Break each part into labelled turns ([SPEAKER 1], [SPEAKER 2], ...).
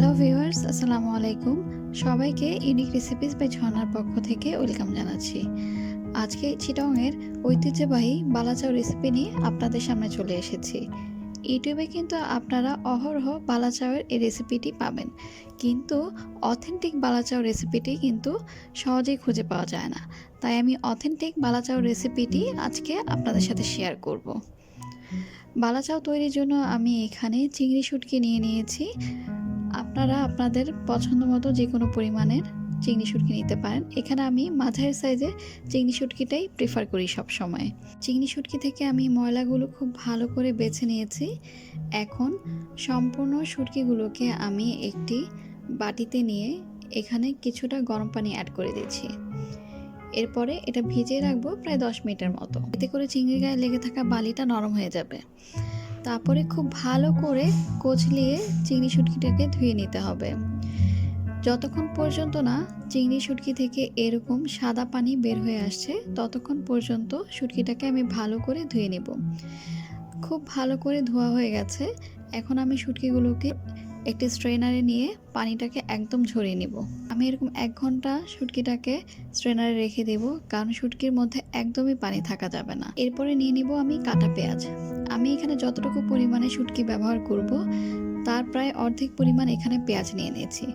[SPEAKER 1] Hello viewers আসসালামু আলাইকুম সবাইকে ইউনিক রেসিপিস বাই ঝর্নার পক্ষ থেকে ওয়েলকাম জানাচ্ছি। আজকে চিটংয়ের ঐতিহ্যবাহী বালাচাও রেসিপি নিয়ে আপনাদের সামনে চলে এসেছি। ইউটিউবে কিন্তু আপনারা অহরহ বালাচাওয়ের এই রেসিপিটি পাবেন। কিন্তু অথেন্টিক বালাচাও রেসিপিটি কিন্তু সহজেই খুঁজে পাওয়া যায় না। তাই আমি অথেন্টিক বালাচাও রেসিপিটি আজকে আপনাদের সাথে শেয়ার করব। বালাচাও তৈরির জন্য আমি এখানে চিংড়ি শুটকি নিয়ে নিয়েছি। আপনারা আপনাদের পছন্দ মতো যে কোনো পরিমাণের চিংড়ি শুটকি নিতে পারেন। এখানে আমি মাঝারি সাইজের চিংড়ি শুটকিটাই প্রেফার করি সব সময় চিংড়ি শুটকি থেকে আমি ময়লাগুলো খুব ভালো করে বেছে নিয়েছি। এখন সম্পূর্ণ শুটকিগুলোকে আমি একটি বাটিতে নিয়ে এখানে কিছুটা গরম পানি অ্যাড করে দিচ্ছি। এরপরে এটা ভিজিয়ে রাখব প্রায় দশ মিনিটের মতো। এতে করে চিংড়ির গায়ে লেগে থাকা বালিটা নরম হয়ে যাবে। তারপরে খুব ভালো করে কচলিয়ে চিংড়ি শুটকিটাকে ধুয়ে নিতে হবে। যতক্ষণ পর্যন্ত না চিংড়ি শুটকি থেকে এরকম সাদা পানি বের হয়ে আসছে, ততক্ষণ পর্যন্ত শুটকিটাকে আমি ভালো করে ধুয়ে নেব। খুব ভালো করে ধোয়া হয়ে গেছে। এখন আমি শুটকিগুলোকে একটি স্ট্রেনারে নিয়ে পানিটাকে একদম ঝরিয়ে নিব। আমি এরকম এক ঘণ্টা শুটকিটাকে স্ট্রেনারে রেখে দেব, কারণ শুটকির মধ্যে একদমই পানি থাকা যাবে না। এরপরে নিয়ে নিব আমি কাটা পেঁয়াজ। আমি এখানে যতটুকু পরিমাণে শুটকি ব্যবহার করব, তার প্রায় অর্ধেক পরিমাণ এখানে পেঁয়াজ নিয়ে নিয়েছি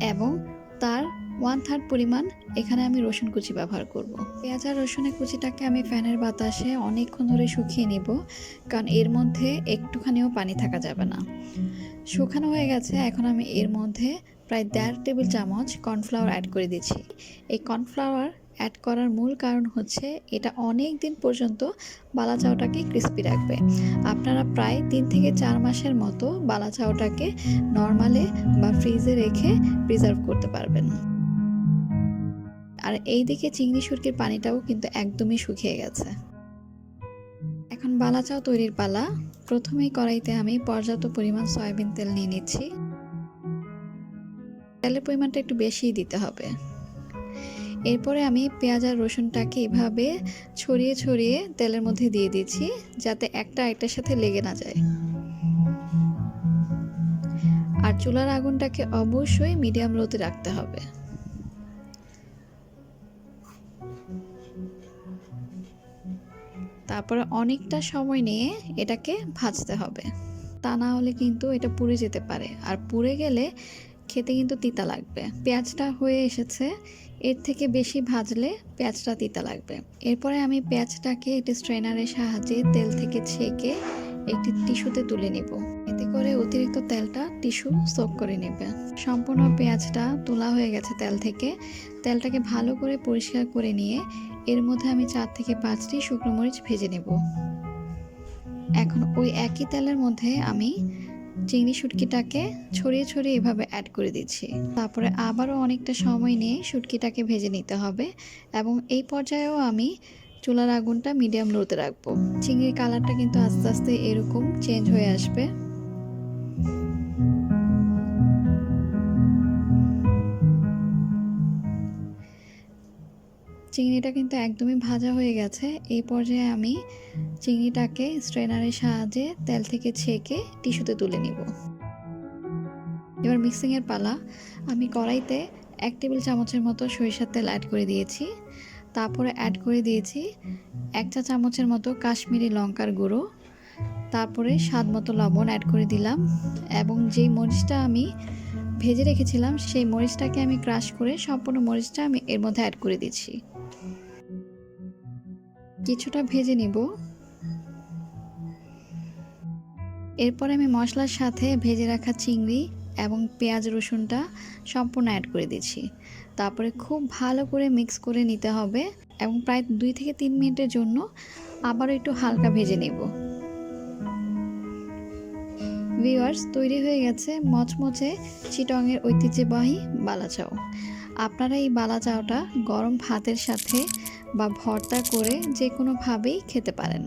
[SPEAKER 1] এবং তার ওয়ান থার্ড পরিমাণ এখানে আমি রসুন কুচি ব্যবহার করব। পেঁয়াজ আর রসুনের কুচিটাকে আমি ফ্যানের বাতাসে অনেকক্ষণ ধরে শুকিয়ে নিব, কারণ এর মধ্যে একটুখানিও পানি থাকা যাবে না। শুকানো হয়ে গেছে, এখন আমি এর মধ্যে প্রায় দেড় টেবিল চামচ কর্নফ্লাওয়ার অ্যাড করে দিচ্ছি। এই কর্নফ্লাওয়ার অ্যাড করার মূল কারণ হচ্ছে এটা অনেক দিন পর্যন্ত বালা চাউটাকে ক্রিস্পি রাখবে। আপনারা প্রায় তিন থেকে চার মাসের মতো বালা চাউটাকে নর্মালে বা ফ্রিজে রেখে প্রিজার্ভ করতে পারবেন। আর এই দিকে চিংড়ি সুরকির পানিটাও কিন্তু একদমই শুকিয়ে গেছে। এখন বালা চাউ তৈরির পালা। প্রথমেই কড়াইতে আমি পর্যাপ্ত পরিমাণ সয়াবিন তেল নিয়ে নিচ্ছি। তেলের পরিমাণটা একটু বেশিই দিতে হবে। এরপরে আমি পেঁয়াজ আর রসুনটাকে এভাবে ছড়িয়ে ছড়িয়ে তেলের মধ্যে দিয়ে দিচ্ছি, যাতে একটা একটার সাথে লেগে না যায়। আর চুলার আগুনটাকে অবশ্যই মিডিয়াম লোতে রাখতে হবে। তারপরে অনেকটা সময় নিয়ে এটাকে ভাজতে হবে। তা না হলে কিন্তু এটা পুড়ে যেতে পারে। আর পুড়ে গেলে খেতে কিন্তু তিতা লাগবে। পেঁয়াজটা হয়ে এসেছে। এর থেকে বেশি ভাজলে পেঁয়াজটা তিতা লাগবে। এরপরে আমি পেঁয়াজটাকে একটি স্ট্রেনারের সাহায্যে তেল থেকে ছেঁকে একটি টিস্যুতে তুলে নিব। করে অতিরিক্ত তেলটা টিস্যু সোক করে নেবে। সম্পূর্ণ পেঁয়াজটা তোলা হয়ে গেছে তেল থেকে। তেলটাকে ভালো করে পরিষ্কার করে নিয়ে এর মধ্যে আমি চার থেকে পাঁচটি শুকনো মরিচ ভেজে নেব। এখন ওই একই তেলের মধ্যে আমি চিংড়ি শুটকিটাকে ছড়িয়ে ছড়িয়ে এভাবে অ্যাড করে দিচ্ছি। তারপরে আবারও অনেকটা সময় নিয়ে শুটকিটাকে ভেজে নিতে হবে এবং এই পর্যায়েও আমি চুলার আগুনটা মিডিয়াম লোতে রাখব। চিংড়ির কালারটা কিন্তু আস্তে আস্তে এরকম চেঞ্জ হয়ে আসবে। চিংড়িটা কিন্তু একদমই ভাজা হয়ে গেছে। এই পর্যায়ে আমি চিংড়িটাকে স্ট্রেনারের সাহায্যে তেল থেকে ছেঁকে টিস্যুতে তুলে নিব। এবার মিক্সিংয়ের পালা। আমি কড়াইতে এক টেবিল চামচের মতো সরিষার তেল অ্যাড করে দিয়েছি। তারপরে অ্যাড করে দিয়েছি এক চা চামচের মতো কাশ্মীরি লঙ্কার গুঁড়ো। তারপরে স্বাদ মতো লবণ অ্যাড করে দিলাম এবং যেই মরিচটা আমি ভেজে রেখেছিলাম, সেই মরিচটাকে আমি ক্রাশ করে সম্পূর্ণ মরিচটা আমি এর মধ্যে অ্যাড করে দিচ্ছি। কিছুটা ভেজে নিব। এরপর আমি মশলার সাথে ভেজে রাখা চিংড়ি এবং পেঁয়াজ রসুনটা সম্পূর্ণ অ্যাড করে দিচ্ছি। তারপরে খুব ভালো করে মিক্স করে নিতে হবে এবং প্রায় দুই থেকে তিন মিনিটের জন্য আবারও একটু হালকা ভেজে নেব। ভিউয়ার্স, তৈরি হয়ে গেছে মচমচে চিটংয়ের ঐতিহ্যবাহী বালাচাও। আপনারা এই বালাচাওটা গরম ভাতের সাথে বা ভর্তা করে যে কোনোভাবেই খেতে পারেন।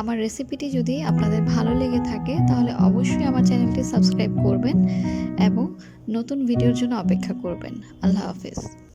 [SPEAKER 1] আমার রেসিপিটি যদি আপনাদের ভালো লেগে থাকে, তাহলে অবশ্যই আমার চ্যানেলটি সাবস্ক্রাইব করবেন এবং নতুন ভিডিওর জন্য অপেক্ষা করবেন। আল্লাহ হাফিজ।